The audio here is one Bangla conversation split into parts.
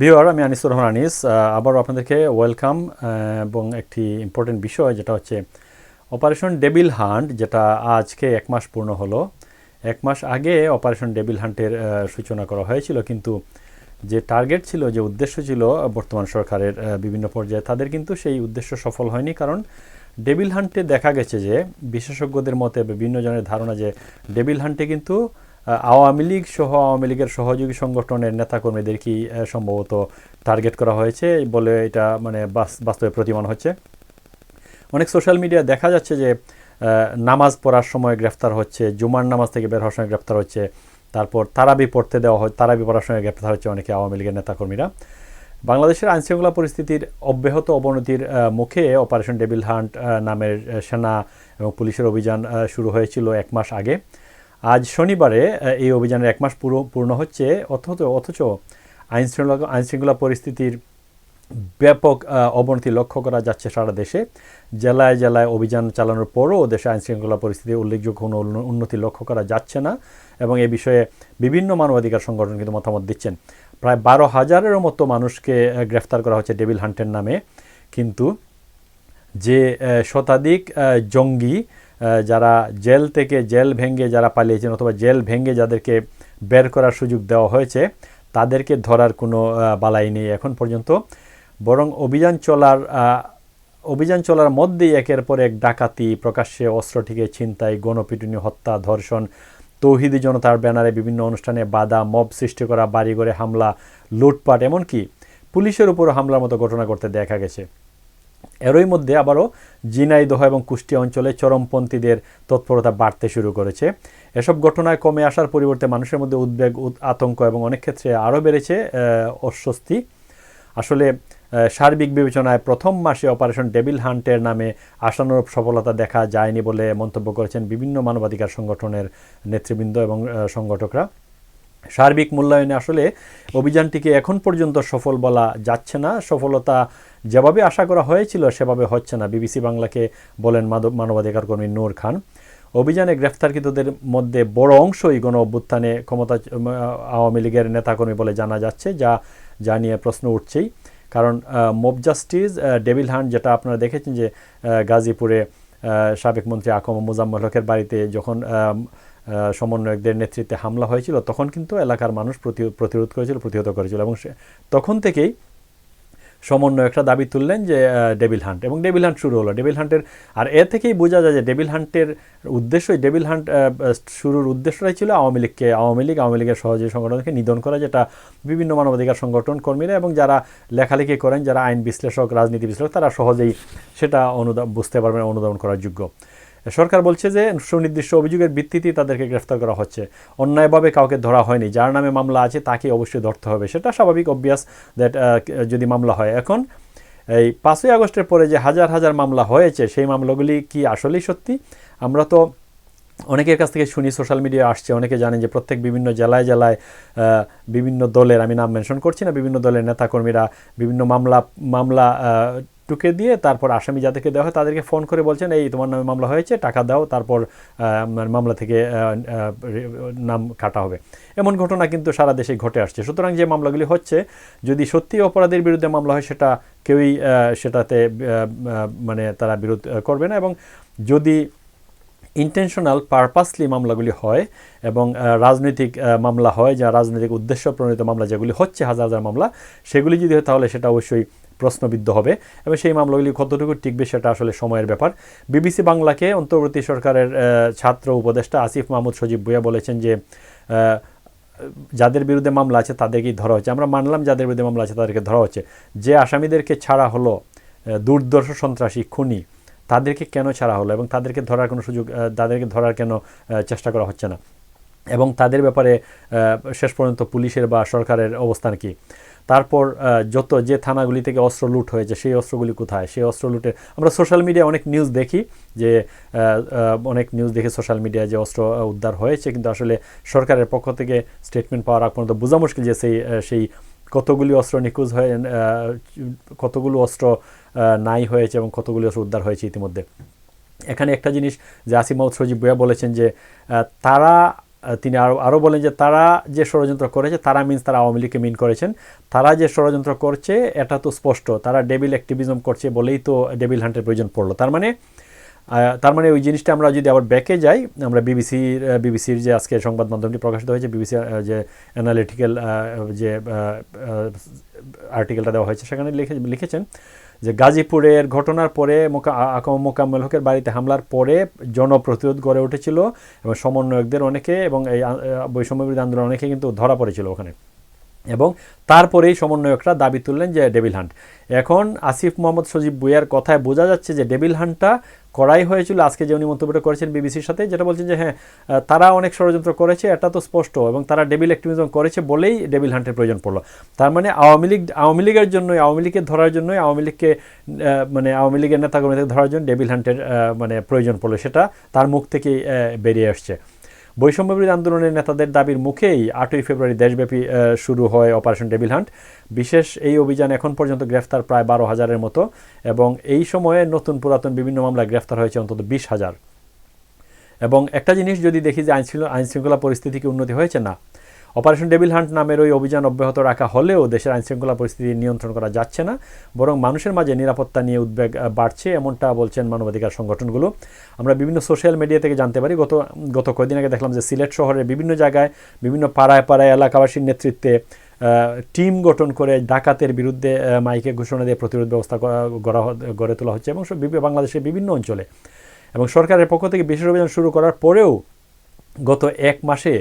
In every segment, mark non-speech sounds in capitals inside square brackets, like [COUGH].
ভিওয়ার আমি আনিসুর রহমান আনিস আবারও আপনাদেরকে ওয়েলকাম এবং একটি ইম্পর্টেন্ট বিষয়, যেটা হচ্ছে অপারেশন ডেবিল হান্ট যেটা আজকে এক মাস পূর্ণ হলো। এক মাস আগে অপারেশন ডেবিল হান্টের সূচনা করা হয়েছিল, কিন্তু যে টার্গেট ছিল, যে উদ্দেশ্য ছিল বর্তমান সরকারের বিভিন্ন পর্যায়ে, তাদের কিন্তু সেই উদ্দেশ্য সফল হয়নি, কারণ ডেবিল হান্টে দেখা গেছে যে বিশেষজ্ঞদের মতে, বিভিন্ন জনের ধারণা যে ডেবিল হান্টে কিন্তু আওয়ামী লীগ সহ আওয়ামী লীগের সহযোগী সংগঠনের নেতাকর্মীদের কি সম্ভবত টার্গেট করা হয়েছে বলে এটা মানে বাস্তবে প্রতিমান হচ্ছে? অনেক সোশ্যাল মিডিয়া দেখা যাচ্ছে যে নামাজ পড়ার সময় গ্রেফতার হচ্ছে, জুমার নামাজ থেকে বের হওয়ার সময় গ্রেফতার হচ্ছে, তারপর তারাবি পড়তে দেওয়া হয় তারাবি পড়ার সময় গ্রেফতার হচ্ছে অনেকে আওয়ামী লীগের নেতাকর্মীরা। বাংলাদেশের আইনশৃঙ্খলা পরিস্থিতির অব্যাহত অবনতির মুখে অপারেশন ডেবিল হান্ট নামের সেনা এবং পুলিশের অভিযান শুরু হয়েছিল এক মাস আগে। আজ শনিবারে এই অভিযানের এক মাস পুরো, পূর্ণ হচ্ছে। অথচ অথচ আইনশৃঙ্খলা আইনশৃঙ্খলা পরিস্থিতির ব্যাপক অবনতি লক্ষ্য করা যাচ্ছে সারা দেশে। জেলায় জেলায় অভিযান চালানোর পরও দেশে আইনশৃঙ্খলা পরিস্থিতির উল্লেখযোগ্য কোনো উন্নতি লক্ষ্য করা যাচ্ছে না এবং এ বিষয়ে বিভিন্ন মানবাধিকার সংগঠন কিন্তু মতামত দিচ্ছেন। প্রায় বারো হাজারেরও মতো মানুষকে গ্রেফতার করা হচ্ছে ডেভিল হান্টের নামে। কিন্তু যে শতাধিক জঙ্গি যারা জেল থেকে জেল ভেঙে যারা পালিয়েছেন অথবা জেল ভেঙে যাদেরকে বের করার সুযোগ দেওয়া হয়েছে, তাদেরকে ধরার কোনো বালাই নেই এখন পর্যন্ত। বরং অভিযান চলার অভিযান চলার মধ্যেই একের পর এক ডাকাতি, প্রকাশ্যে অস্ত্রটিকে ছিনতাই, গণপিটুনি, হত্যা, ধর্ষণ, তৌহিদি জনতার ব্যানারে বিভিন্ন অনুষ্ঠানে বাধা, মব সৃষ্টি করা, বাড়িঘরে হামলা, লুটপাট, এমনকি পুলিশের উপরও হামলার মতো ঘটনা করতে দেখা গেছে। এরই মধ্যে আবারও ঝিনাইদহ এবং কুষ্টিয়া অঞ্চলে চরমপন্থীদের তৎপরতা বাড়তে শুরু করেছে। এসব ঘটনায় কমে আসার পরিবর্তে মানুষের মধ্যে উদ্বেগ আতঙ্ক এবং অনেক ক্ষেত্রে আরও বেড়েছে অস্বস্তি। আসলে সার্বিক বিবেচনায় প্রথম মাসে অপারেশন ডেবিল হান্টের নামে আশানুরূপ সফলতা দেখা যায়নি বলে মন্তব্য করেছেন বিভিন্ন মানবাধিকার সংগঠনের নেতৃবৃন্দ এবং সংগঠকরা। সার্বিক মূল্যায়নে আসলে অভিযানটিকে এখন পর্যন্ত সফল বলা যাচ্ছে না। সফলতা যেভাবে আশা করা হয়েছিল, সেভাবে হচ্ছে না। বিবিসি বাংলাকে বলেন মানবাধিকার কর্মী নূর খান। অভিযানে গ্রেফতারকৃতদের মধ্যে বড় অংশই গণ অভ্যুত্থানে ক্ষমতা আওয়ামী লীগের নেতাকর্মী বলে জানা যাচ্ছে, যা যা নিয়ে প্রশ্ন উঠছেই। কারণ মব জাস্টিস ডেভিল হান্ট যেটা আপনারা দেখেছেন যে গাজীপুরে সাবেক মন্ত্রী আকম মুজাম্মল হকের বাড়িতে যখন সমন্বয়কদের নেতৃত্বে হামলা হয়েছিল, তখন কিন্তু এলাকার মানুষ প্রতি- প্রতিরোধ করেছিল, প্রতিহত করেছিল এবং তখন থেকেই সমন্বয়করা দাবি তুললেন যে ডেভিল হান্ট। এবং ডেভিল হান্ট শুরু হলো। ডেভিল হান্টের, আর এ থেকেই বোঝা যায় যে, ডেভিল হান্টের উদ্দেশ্যই, ডেভিল হান্ট শুরুর উদ্দেশ্যটাই ছিল আওয়ামী লীগকে, আওয়ামী লীগ, আওয়ামী লীগের সহযোগী সংগঠনকে নিধন করা, যেটা বিভিন্ন মানবাধিকার সংগঠন কর্মীরা এবং যারা লেখালেখি করেন, যারা আইন বিশ্লেষক, রাজনীতি বিশ্লেষক, তারা সহজেই সেটা অনুদা, বুঝতে পারবেন, অনুধাবন করার যোগ্য। সরকার বলছে যে সুনির্দিষ্ট অভিযোগের ভিত্তিতেই তাদেরকে গ্রেফতার করা হচ্ছে। অন্যায়ভাবে কাউকে ধরা হয়নি। যার নামে মামলা আছে তাকে অবশ্যই ধরতে হবে। সেটা স্বাভাবিক অভ্যাস দ্যাট যদি মামলা হয়। এখন এই পাঁচই আগস্টের পরে যে হাজার হাজার মামলা হয়েছে, সেই মামলাগুলি কি আসলেই সত্যি? আমরা তো অনেকের কাছ থেকে শুনি, সোশ্যাল মিডিয়া আসছে, অনেকে জানেন যে প্রত্যেক বিভিন্ন জেলায় জেলায় বিভিন্ন দলের, আমি নাম মেনশন করছি না, বিভিন্ন দলের নেতাকর্মীরা বিভিন্ন মামলা মামলা টুকে দিয়ে তারপর আসামি যাদেরকে দেওয়া হয় তাদেরকে ফোন করে বলছেন, এই তোমার নামে মামলা হয়েছে, টাকা দাও, তারপর মামলা থেকে নাম কাটা হবে। এমন ঘটনা কিন্তু সারা দেশে ঘটে আসছে। সুতরাং যে মামলাগুলি হচ্ছে, যদি সত্যি অপরাধের বিরুদ্ধে মামলা হয়, সেটা কেউই সেটাতে মানে তারা বিরোধ করবে না এবং যদি ইন্টেনশনাল পারপাসলি মামলাগুলি হয় এবং রাজনৈতিক মামলা হয় যা রাজনৈতিক উদ্দেশ্য প্রণীত মামলা, যেগুলি হচ্ছে হাজার হাজার মামলা, সেগুলি যদি হয় তাহলে সেটা অবশ্যই প্রশ্নবিদ্ধ হবে। এবং সেই মামলাগুলি কতটুকু টিকবে সেটা আসলে সময়ের ব্যাপার। বিবিসি বাংলাকে অন্তর্বর্তী সরকারের ছাত্র উপদেষ্টা আসিফ মাহমুদ সজীব ভুইয়া বলেছেন যে যাদের বিরুদ্ধে মামলা আছে তাদেরকেই ধরা হচ্ছে। আমরা মানলাম যাদের বিরুদ্ধে মামলা আছে তাদেরকে ধরা হচ্ছে। যে আসামিদেরকে ছাড়া হলো দুর্দর্শ সন্ত্রাসী, খুনি, তাদেরকে কেন ছাড়া হলো এবং তাদেরকে ধরার কোনো সুযোগ তাদেরকে ধরার কেন চেষ্টা করা হচ্ছে না? এবং তাদের ব্যাপারে শেষ পর্যন্ত পুলিশের বা সরকারের অবস্থান কি? তারপর যত যে থানাগুলি থেকে অস্ত্র লুট হয়েছে, সেই অস্ত্রগুলি কোথায়? সেই অস্ত্র লুটে আমরা সোশ্যাল মিডিয়ায় অনেক নিউজ দেখি যে অনেক নিউজ দেখি সোশ্যাল মিডিয়ায় যে অস্ত্র উদ্ধার হয়েছে। কিন্তু আসলে সরকারের পক্ষ থেকে স্টেটমেন্ট পাওয়ার আগ পর্যন্ত বোঝা মুশকিল যে সেই সেই কতগুলি অস্ত্র নিখোঁজ হয়ে কতগুলো অস্ত্র নাই হয়েছে এবং কতগুলি অস্ত্র উদ্ধার হয়েছে ইতিমধ্যে। এখানে একটা জিনিস যে আসিম সজীব বয়া বলেছেন যে তারা তিনি আরও আরও বলেন যে তারা যে ষড়যন্ত্র করেছে, তারা মিন্স তারা আওয়ামী লীগকে মিন করেছেন। তারা যে ষড়যন্ত্র করছে, এটা তো স্পষ্ট। তারা ডেবিল অ্যাক্টিভিজম করছে বলেই তো ডেবিল হান্টের প্রয়োজন পড়ল। তার মানে তার মানে ওই জিনিসটা আমরা যদি আবার ব্যাকে যাই, আমরা বিবিসির বিবিসির যে আজকে সংবাদ মাধ্যমটি প্রকাশিত হয়েছে বিবিসি যে অ্যানালিটিক্যাল যে আর্টিকেলটা দেওয়া হয়েছে, সেখানে লিখে, লিখেছেন যে গাজীপুরের ঘটনার পরে মোকাম্মেল হকের বাড়িতে হামলার পরে জনপ্রতিরোধ গড়ে উঠেছিল এবং সমন্বয়কদের অনেকে এবং এই আ- আ- বৈষম্য বিরোধী আন্দোলন অনেকে কিন্তু ধরা পড়েছিল ওখানে। এবং তারপরেই সমন্বয়করা দাবি তুললেন যে ডেভিল হান্ট। এখন আসিফ মোহাম্মদ সজীব বুইয়ার কথায় বোঝা যাচ্ছে যে ডেভিল হান্টটা করাই হয়েছিল। আজকে যে উনি মন্তব্যটা করেছেন বিবিসির সাথে, যেটা বলছেন যে হ্যাঁ তারা অনেক ষড়যন্ত্র করেছে, এটা তো স্পষ্ট এবং তারা ডেভিল অ্যাক্টিভিজম করেছে বলেই ডেভিল হান্টের প্রয়োজন পড়ল। তার মানে আওয়ামী লীগ, আওয়ামী লীগের জন্যই, আওয়ামী লীগকে ধরার জন্যই, আওয়ামী লীগকে মানে আওয়ামী লীগের নেতাকর্মীদের ধরার জন্য ডেভিল হান্টের মানে প্রয়োজন পড়ল। সেটা তার মুখ থেকেই বেরিয়ে আসছে। বৈষম্য বিরোধী আন্দোলনের নেতাদের দাবির মুখেই আটই ফেব্রুয়ারি দেশব্যাপী শুরু হয় অপারেশন ডেবিল হান্ট। বিশেষ এই অভিযান এখন পর্যন্ত গ্রেফতার প্রায় বারো হাজারের মতো এবং এই সময়ে নতুন পুরাতন বিভিন্ন মামলায় গ্রেফতার হয়েছে অন্তত বিশ হাজার। এবং একটা জিনিস যদি দেখি যে আইন আইনশৃঙ্খলা পরিস্থিতি কি উন্নতি হয়েছে? না। অপারেশন ডেভিল হান্ট নামের ওই অভিযান অব্যাহত রাখা হলেও দেশের আইনশৃঙ্খলা পরিস্থিতি নিয়ন্ত্রণ করা যাচ্ছে না, বরং মানুষের মাঝে নিরাপত্তা নিয়ে উদ্বেগ বাড়ছে, এমনটা বলছেন মানবাধিকার সংগঠনগুলো। আমরা বিভিন্ন সোশ্যাল মিডিয়া থেকে জানতে পারি, গত গত কয়েকদিন আগে দেখলাম যে সিলেট শহরের বিভিন্ন জায়গায়, বিভিন্ন পাড়ায় পাড়ায় এলাকাবাসীর নেতৃত্বে টিম গঠন করে ডাকাতের বিরুদ্ধে মাইকে ঘোষণা দিয়ে প্রতিরোধ ব্যবস্থা করা- গড়ে তোলা হচ্ছে এবং বাংলাদেশের বিভিন্ন অঞ্চলে। এবং সরকারের পক্ষ থেকে বিশেষ অভিযান শুরু করার পরেও গত এক মাসে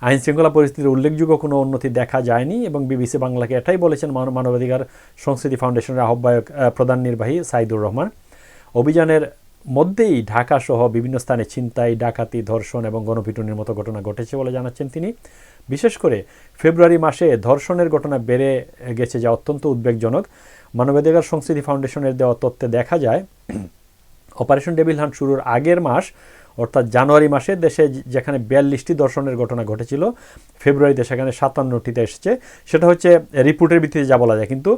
আইন শৃঙ্খলা পরিস্থিতির উল্লেখযোগ্য কোনো উন্নতি দেখা যায়নি এবং বিবিসি বাংলাকে এটাই বলেছেন মানব- মানবাধিকার সংস্কৃতি ফাউন্ডেশনের আহ্বায়ক প্রধান নির্বাহী সাইদুর রহমান। অভিযানের মধ্যেই ঢাকা সহ বিভিন্ন স্থানে ছিনতাই, ডাকাতি, ধর্ষণ এবং গণপিটুনির মতো ঘটনা ঘটেছে বলে জানাচ্ছেন তিনি। বিশেষ করে ফেব্রুয়ারি মাসে ধর্ষণের ঘটনা বেড়ে গেছে যা অত্যন্ত উদ্বেগজনক। মানবাধিকার সংস্কৃতি ফাউন্ডেশনের দেওয়া তথ্যে দেখা যায়, [CLEARS THROAT] অপারেশন ডেভিল হান্ট শুরুর আগের মাস অর্থাৎ জানুয়ারি মাসে দেশে যেখানে বিয়াল্লিশটি দর্শনের ঘটনা ঘটেছিল, ফেব্রুয়ারিতে সেখানে সাতান্নটিতে এসেছে। সেটা হচ্ছে রিপোর্টের ভিত্তিতে যা বলা যায়। কিন্তু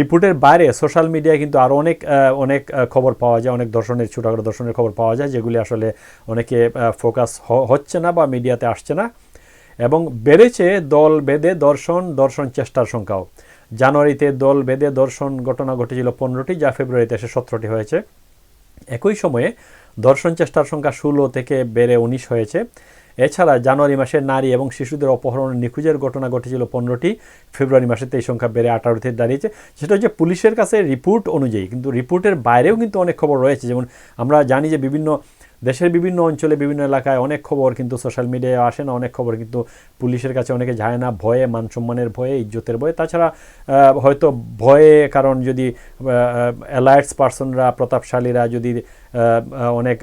রিপোর্টের বাইরে সোশ্যাল মিডিয়ায় কিন্তু আরও অনেক অনেক খবর পাওয়া যায়, অনেক দর্শনের, ছোটোখাটো দর্শনের খবর পাওয়া যায়, যেগুলি আসলে অনেকে ফোকাস হচ্ছে না বা মিডিয়াতে আসছে না। এবং বেড়েছে দল বেঁধে দর্শন দর্শন চেষ্টার সংখ্যাও। জানুয়ারিতে দল বেঁধে দর্শন ঘটনা ঘটেছিল পনেরোটি, যা ফেব্রুয়ারিতে এসে সতেরোটি হয়েছে। একই সময়ে দর্শন চেষ্টার সংখ্যা ষোলো থেকে বেড়ে উনিশ হয়েছে। এছাড়া জানুয়ারি মাসে নারী এবং শিশুদের অপহরণ নিখোঁজের ঘটনা ঘটেছিল পনেরোটি। ফেব্রুয়ারি মাসে এই সংখ্যা বেড়ে আঠারোতে দাঁড়িয়েছে। সেটা হচ্ছে পুলিশের কাছে রিপোর্ট অনুযায়ী, কিন্তু রিপোর্টের বাইরেও কিন্তু অনেক খবর রয়েছে। যেমন আমরা জানি যে বিভিন্ন দেশের বিভিন্ন অঞ্চলে, বিভিন্ন এলাকায় অনেক খবর কিন্তু সোশ্যাল মিডিয়ায় আসে না, অনেক খবর কিন্তু পুলিশের কাছে অনেকে যায় না, ভয়ে মান সম্মানের ভয়ে, ইজ্জতের ভয়ে। তাছাড়া হয়তো ভয়ে, কারণ যদি অ্যালায়েন্স পার্সনরা প্রতাপশালীরা যদি অনেক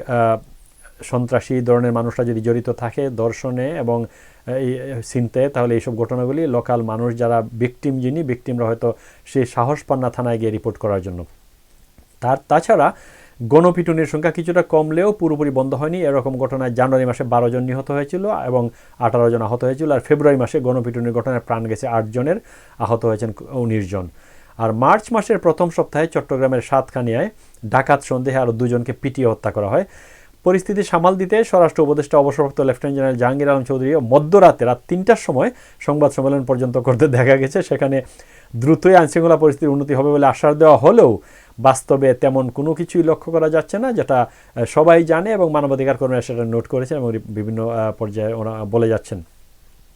সন্ত্রাসী ধরনের মানুষরা যদি জড়িত থাকে দর্শনে এবং এই চিনতে, তাহলে এইসব ঘটনাগুলি লোকাল মানুষ যারা ভিকটিম যিনি ভিকটিমরা হয়তো সেই সাহস পান না থানায় গিয়ে রিপোর্ট করার জন্য। তার, তাছাড়া গণপিটুনির সংখ্যা কিছুটা কমলেও পুরোপুরি বন্ধ হয়নি। এরকম ঘটনায় জানুয়ারি মাসে বারো জন নিহত হয়েছিল এবং আঠারো জন আহত হয়েছিল। আর ফেব্রুয়ারি মাসে গণপিটুনির ঘটনায় প্রাণ গেছে আট জনের, আহত হয়েছেন উনিশ জন। আর মার্চ মাসের প্রথম সপ্তাহে চট্টগ্রামের সাতখানিয়ায় ডাকাত সন্দেহে আরও দুজনকে পিটিয়ে হত্যা করা হয়। পরিস্থিতি সামাল দিতে স্বরাষ্ট্র উপদেষ্টা, অবসরপ্রাপ্ত লেফটেন্যান্ট জেনারেল জাহাঙ্গীর আলম চৌধুরীও মধ্যরাতে রাত তিনটার সময় সংবাদ সম্মেলন পর্যন্ত করতে দেখা গেছে। সেখানে দ্রুতই আইনশৃঙ্খলা পরিস্থিতির উন্নতি হবে বলে আশ্বাস দেওয়া হলেও বাস্তবে তেমন কোনো কিছুই লক্ষ্য করা যাচ্ছে না, যেটা সবাই জানে এবং মানবাধিকার কর্মীরা সেটা নোট করেছেন এবং বিভিন্ন পর্যায়ে ওরা বলে যাচ্ছেন।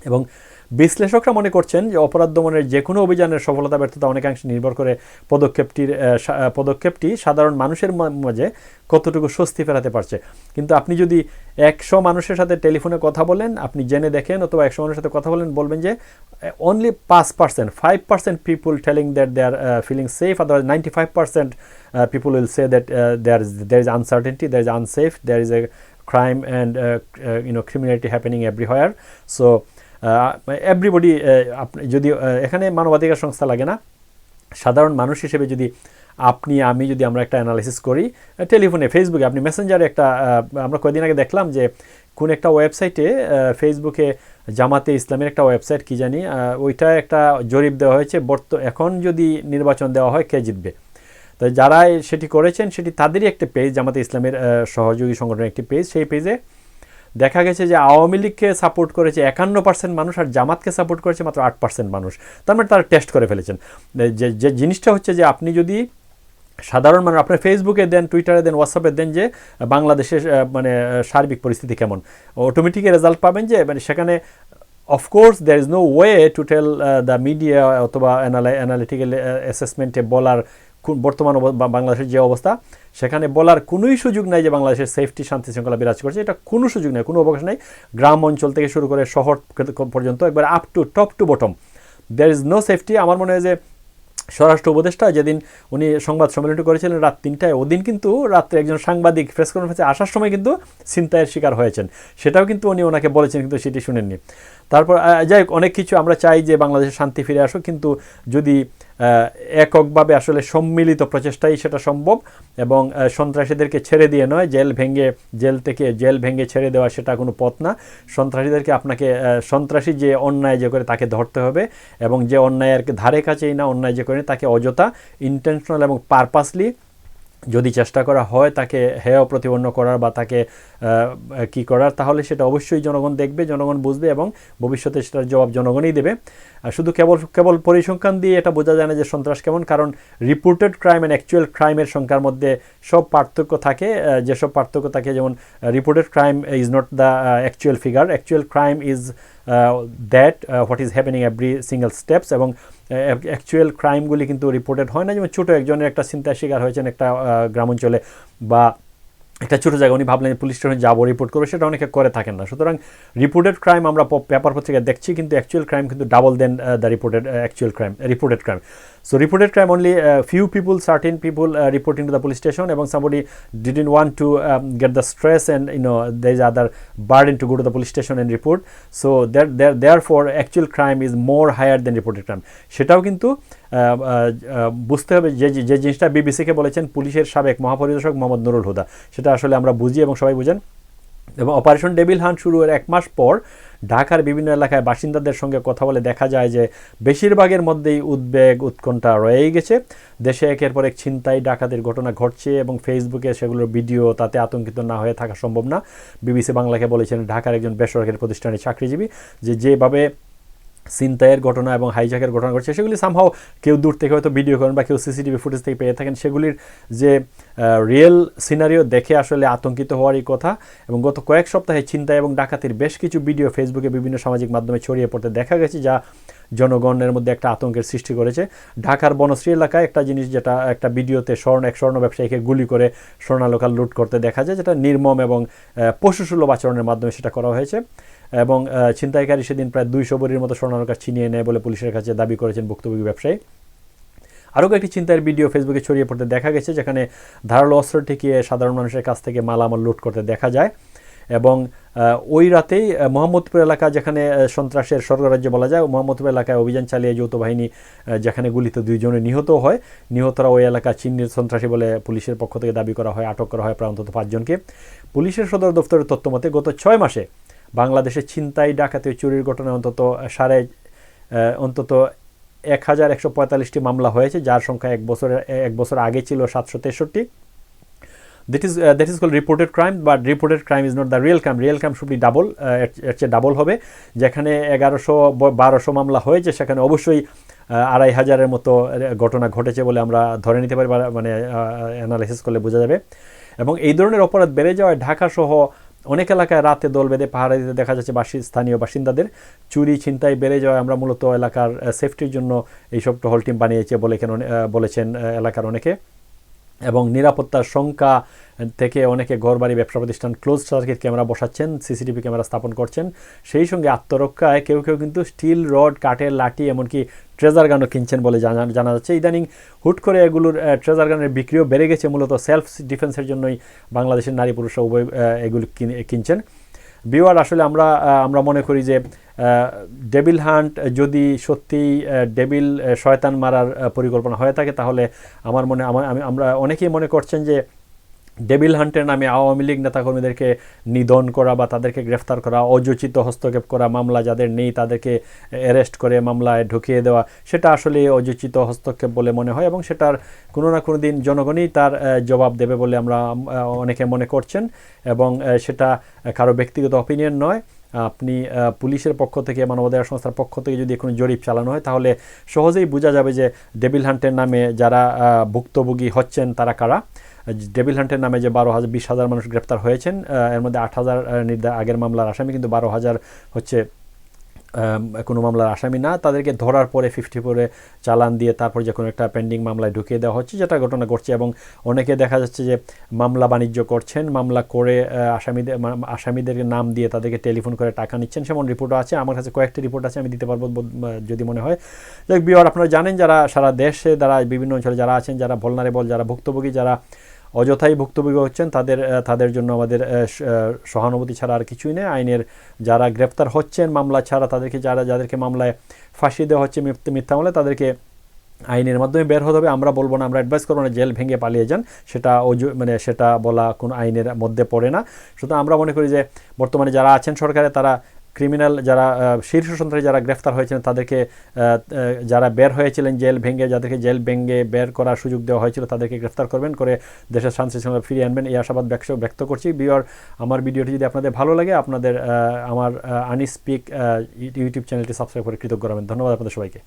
এবং বিশ্লেষকরা মনে করছেন যে অপরাধ দমনের যে কোনো অভিযানের সফলতা ব্যর্থতা অনেকাংশে নির্ভর করে পদক্ষেপটির সা- পদক্ষেপটি সাধারণ মানুষের মাঝে কতটুকু স্বস্তি ফেরাতে পারছে। কিন্তু আপনি যদি একশো মানুষের সাথে টেলিফোনে কথা বলেন আপনি জেনে দেখেন অথবা একশো মানুষের সাথে কথা বলেন বলবেন যে অনলি পাঁচ percent five percent people telling that they are feeling safe otherwise ninety five percent people will say that there there is uncertainty there is unsafe there is a crime and uh, uh, you know so everybody যদি এখানে মানবাধিকার সংস্থা লাগে না। সাধারণ মানুষ হিসেবে যদি আপনি, আমি যদি আমরা একটা অ্যানালাইসিস করি টেলিফোনে ফেসবুকে আপনি মেসেঞ্জারে একটা আমরা কয়েকদিন আগে দেখলাম যে কোন একটা ওয়েবসাইটে ফেসবুকে জামাতে ইসলামের একটা ওয়েবসাইট কি জানি ওইটা একটা জরিপ দেওয়া হয়েছে। বর্ত, এখন যদি নির্বাচন দেওয়া হয়, কে জিতবে? তো যারা সেটি করেছেন, সেটি তাদেরই একটা পেজ জামাতে ইসলামের সহযোগী সংগঠনের একটি পেজ সেই পেজে দেখা গেছে যে আওয়ামী লীগকে সাপোর্ট করেছে একান্ন পার্সেন্ট মানুষ আর জামাতকে সাপোর্ট করেছে মাত্র আট পার্সেন্ট মানুষ। তার মানে তারা টেস্ট করে ফেলেছেন। যে যে জিনিসটা হচ্ছে যে আপনি যদি সাধারণ মানুষ, আপনার ফেসবুকে দেন টুইটারে দেন হোয়াটসঅ্যাপে দেন যে, বাংলাদেশের মানে সার্বিক পরিস্থিতি কেমন অটোমেটিক রেজাল্ট পাবেন যে মানে সেখানে of course there is no way to tell the media অথবা অ্যানালিটিক্যাল অ্যাসেসমেন্টে বলার বর্তমান বাংলাদেশের যে অবস্থা, সেখানে বলার কোনোই সুযোগ নাই যে বাংলাদেশের সেফটি শান্তি শৃঙ্খলা বিরাজ করছে। এটা কোনো সুযোগ নেই, কোনো অবকাশ নেই। গ্রাম অঞ্চল থেকে শুরু করে শহর পর্যন্ত একবার up to top to bottom there is no safety আমার মনে হয় যে স্বরাষ্ট্র উপদেষ্টা যেদিন উনি সংবাদ সম্মেলনটি করেছিলেন রাত তিনটায়, ওদিন কিন্তু রাত্রে একজন সাংবাদিক প্রেস কনফারেন্সে আসার সময় কিন্তু ছিনতাইয়ের শিকার হয়েছেন। সেটাও কিন্তু উনি ওনাকে বলেছেন, কিন্তু সেটি শুনেননি। তারপর যাই হোক, অনেক কিছু আমরা চাই যে বাংলাদেশে শান্তি ফিরে আসুক, কিন্তু যদি এককভাবে আসলে সম্মিলিত প্রচেষ্টাই সেটা সম্ভব এবং সন্ত্রাসীদেরকে ছেড়ে দিয়ে নয়, জেল ভেঙে, জেল থেকে জেল ভেঙে ছেড়ে দেওয়া সেটা কোনো পথ না। সন্ত্রাসীদেরকে আপনাকে সন্ত্রাসী যে অন্যায় যে করে তাকে ধরতে হবে এবং যে অন্যায় আর ধারে কাছেই না, অন্যায় যে করে তাকে অযথা ইন্টেনশনাল এবং পারপাসলি যদি চেষ্টা করা হয় তাকে হেয় প্রতিপন্ন করার বা তাকে কি করার, তাহলে সেটা অবশ্যই জনগণ দেখবে, জনগণ বুঝবে এবং ভবিষ্যতে সেটার জবাব জনগণই দেবে। শুধু কেবল কেবল পরিসংখ্যান দিয়ে এটা বোঝা যায় না যে সন্ত্রাস কেমন, কারণ রিপোর্টেড ক্রাইম অ্যান্ড অ্যাকচুয়াল ক্রাইমের সংখ্যার মধ্যে সব পার্থক্য থাকে যেসব পার্থক্য থাকে, যেমন reported crime is not the actual figure actual crime is that what is happening every single steps এবং অ্যাকচুয়াল ক্রাইমগুলি কিন্তু রিপোর্টেড হয় না। যেমন ছোটো একজনের একটা চিন্তার শিকার হয়েছেন একটা গ্রামাঞ্চলে বা একটা ছোটো জায়গায়। উনি ভাবলেন পুলিশ স্টেশনে যাব রিপোর্ট করবে। সেটা অনেকে করে থাকেন না। সুতরাং রিপোর্টেড ক্রাইম আমরা পেপার পত্রিকায় দেখছি, কিন্তু অ্যাকচুয়াল ক্রাইম কিন্তু double then the reported actual crime reported crime so reported crime only few people certain people reporting to the police station এবং somebody did in want to get the stress and you know they is other bird in to go to the police station and report so there there there for actual crime is more higher than reported crime সেটাও কিন্তু বুঝতে হবে যে যে জিনিসটা বিবিসিকে বলেছেন, পুলিশের সাবেক মহাপরিদর্শক মোহাম্মদ নুরুল হুদা। সেটা আসলে আমরা বুঝি এবং সবাই বুঝেন। এবং অপারেশন ডেবিল হান শুরু এক মাস পর ঢাকার বিভিন্ন এলাকায় বাসিন্দাদের সঙ্গে কথা বলে দেখা যায় যে বেশিরভাগের মধ্যেই উদ্বেগ, উৎকণ্ঠা রয়েই গেছে। দেশে একের পর এক ছিনতাই, ডাকাতির ঘটনা ঘটছে এবং ফেসবুকে সেগুলোর ভিডিও তাতে আতঙ্কিত না হয়ে থাকা সম্ভব না। বিবিসি বাংলাকে বলেছেন, ঢাকার একজন বেসরকারি প্রতিষ্ঠানের চাকরিজীবী যে যেভাবে ছিনতাইয়ের ঘটনা এবং হাইজ্যাকের ঘটনা ঘটছে, সেগুলি সামহাও কেউ দূর থেকে হয়তো ভিডিও করেন বা কেউ সিসিটিভি ফুটেজ থেকে পেয়ে থাকেন। সেগুলির যে রিয়েল সিনারিও দেখে আসলে আতঙ্কিত হওয়ারই কথা এবং গত কয়েক সপ্তাহে ছিনতাই এবং ডাকাতির বেশ কিছু ভিডিও ফেসবুকে বিভিন্ন সামাজিক মাধ্যমে ছড়িয়ে পড়তে দেখা গেছে, যা জনগণের মধ্যে একটা আতঙ্কের সৃষ্টি করেছে। ঢাকার বনশ্রী এলাকায় একটা জিনিস যেটা, একটা ভিডিওতে স্বর্ণ, এক স্বর্ণ ব্যবসায়ীকে গুলি করে স্বর্ণালোকাল লুট করতে দেখা যায়, যেটা নির্মম এবং পশুসুলভ আচরণের মাধ্যমে সেটা করা হয়েছে। এবং ছিনতাইকারী সেদিন প্রায় দুইশো বড়ির মতো স্বর্ণালোকার ছিনিয়ে নেয় বলে পুলিশের কাছে দাবি করেছেন ভুক্তভোগী ব্যবসায়ী। আরও কয়েকটি চিন্তার ভিডিও ফেসবুকে ছড়িয়ে পড়তে দেখা গেছে, যেখানে ধারালো অস্ত্র ঠেকিয়ে সাধারণ মানুষের কাছ থেকে মালামাল লুট করতে দেখা যায় এবং ওই রাতেই মোহাম্মদপুর এলাকা যেখানে সন্ত্রাসের স্বর্গরাজ্য বলা যায়, মোহাম্মদপুর এলাকায় অভিযান চালিয়ে যৌথ বাহিনী যেখানে গুলিতে দুইজনে নিহত হয়। নিহতরা ওই এলাকা চিহ্নিত সন্ত্রাসী বলে পুলিশের পক্ষ থেকে দাবি করা হয়, আটক করা হয় প্রায় অন্তত পাঁচজনকে। পুলিশের সদর দপ্তরের তথ্য মতে গত ছয় মাসে বাংলাদেশে ছিনতাই ডাকাতি চুরির ঘটনায় অন্তত সাড়ে অন্তত এক হাজার একশো পঁয়তাল্লিশটি মামলা হয়েছে যার সংখ্যা এক বছরের এক বছর আগে ছিল সাতশো তেষট্টি। That is that is call reported crime crime reported crime is not the real real real crime be uh, এর- চেয়ে ডাবল হবে। যেখানে এগারোশো বারোশো মামলা হয়েছে সেখানে অবশ্যই আড়াই হাজারের মতো ঘটনা ঘটেছে বলে আমরা ধরে নিতে পারি মানে অ্যানালাইসিস করলে বোঝা যাবে। এবং এই ধরনের অপরাধ বেড়ে যাওয়ায় ঢাকা সহ অনেক এলাকায় রাতে দল বেঁধে পাহাড়ে দিতে দেখা যাচ্ছে বাসি স্থানীয় বাসিন্দাদের। চুরি, ছিনতাই বেড়ে যাওয়ায় আমরা মূলত এলাকার সেফটির জন্য এইসব টহল টিম বানিয়েছে বলে কেন বলেছেন এলাকার অনেকে। এবং নিরাপত্তার শঙ্কা থেকে অনেকে ঘরবাড়ি ব্যবসা প্রতিষ্ঠান ক্লোজ সার্কিট ক্যামেরা বসাচ্ছেন সিসিটিভি ক্যামেরা স্থাপন করছেন। সেই সঙ্গে আত্মরক্ষায় কেউ কেউ কিন্তু স্টিল রড কাঠের লাঠি, এমনকি ট্রেজার গানও কিনছেন বলে জানা জানা যাচ্ছে। ইদানিং হুট করে এগুলোর ট্রেজার গানের বিক্রিও বেড়ে গেছে। মূলত সেলফ ডিফেন্সের জন্যই বাংলাদেশের নারী পুরুষরা উভয় এগুলি এগুলো কিনে- কিনছেন। বিওয়ার আসলে আমরা আমরা মনে করি যে ডেবিল হান্ট যদি সত্যিই ডেবিল শয়তান মারার পরিকল্পনা হয়ে থাকে, তাহলে আমার মনে, আমার, আমি, আমরা অনেকেই মনে করছেন যে ডেবিল হান্টের নামে আওয়ামী লীগ নেতাকর্মীদেরকে নিধন করা বা তাদেরকে গ্রেফতার করা, অযোচিত হস্তক্ষেপ করা, মামলা যাদের নেই তাদেরকে অ্যারেস্ট করে মামলায় ঢুকিয়ে দেওয়া, সেটা আসলে অযোচিত হস্তক্ষেপ বলে মনে হয় এবং সেটার কোনো না কোনো দিন জনগণই তার জবাব দেবে বলে আমরা অনেকে মনে করছেন এবং সেটা কারও ব্যক্তিগত অপিনিয়ন নয়। আপনি পুলিশের পক্ষ থেকে, মানবাধিকার সংস্থার পক্ষ থেকে যদি কোনো জরিপ চালানো হয়, তাহলে সহজেই বোঝা যাবে যে ডেবিল হান্টের নামে যারা ভুক্তভোগী হচ্ছেন তারা কারা। ডেবিল হান্টের নামে যে বারো হাজার, বিশ হাজার মানুষ গ্রেপ্তার হয়েছেন এর মধ্যে আট হাজার নির্দা, আগের মামলার আসামি, কিন্তু বারো হাজার হচ্ছে কোনো মামলার আসামি না। তাদেরকে ধরার পরে ফিফটি পরে চালান দিয়ে তারপর যে কোনো একটা পেন্ডিং মামলায় ঢুকিয়ে দেওয়া হচ্ছে, যেটা ঘটনা ঘটছে। এবং অনেকে দেখা যাচ্ছে যে মামলা বাণিজ্য করছেন, মামলা করে আসামিদের আসামিদের নাম দিয়ে তাদেরকে টেলিফোন করে টাকা নিচ্ছেন। সেমন রিপোর্টও আছে। আমার কাছে কয়েকটি রিপোর্ট আছে, আমি দিতে পারব যদি মনে হয়। দেখ বিওর আপনারা জানেন, যারা সারা দেশে, যারা বিভিন্ন অঞ্চলে যারা আছেন, যারা ভলনারেবল, যারা ভুক্তভোগী, যারা অযথাই ভুক্তভোগী হচ্ছেন, তাদের তাদের জন্য আমাদের সহানুভূতি ছাড়া আর কিছুই নেই। আইনের যারা গ্রেপ্তার হচ্ছেন মামলা ছাড়া, তাদেরকে যারা, যাদেরকে মামলায় ফাঁসি দেওয়া হচ্ছে মিথ্যে- মামলায়, তাদেরকে আইনের মাধ্যমে বের হতে হবে। আমরা বলব না, আমরা অ্যাডভাইস করব না, জেল ভেঙে পালিয়ে যান। সেটা মানে সেটা বলা কোনো আইনের মধ্যে পড়ে না। সুতরাং আমরা মনে করি যে, বর্তমানে যারা আছেন সরকারে, তারা ক্রিমিনাল যারা শীর্ষ সন্ত্রাসী যারা গ্রেফতার হয়েছিলেন, তাদেরকে যারা বের হয়েছিলেন জেল ভেঙে, যাদেরকে জেল ভেঙে বের করার সুযোগ দেওয়া হয়েছিল, তাদেরকে গ্রেফতার করবেন করে দেশের শান্তি শৃঙ্খলা ফিরিয়ে আনবেন। এই আশাবাদ ব্যক্ত ব্যক্ত করছি। বিওর আমার ভিডিওটি যদি আপনাদের ভালো লাগে, আপনাদের আমার আনি স্পিক ইউটিউব চ্যানেলটি সাবস্ক্রাইব করে কৃতজ্ঞ রাখবেন। ধন্যবাদ আপনাদের সবাইকে।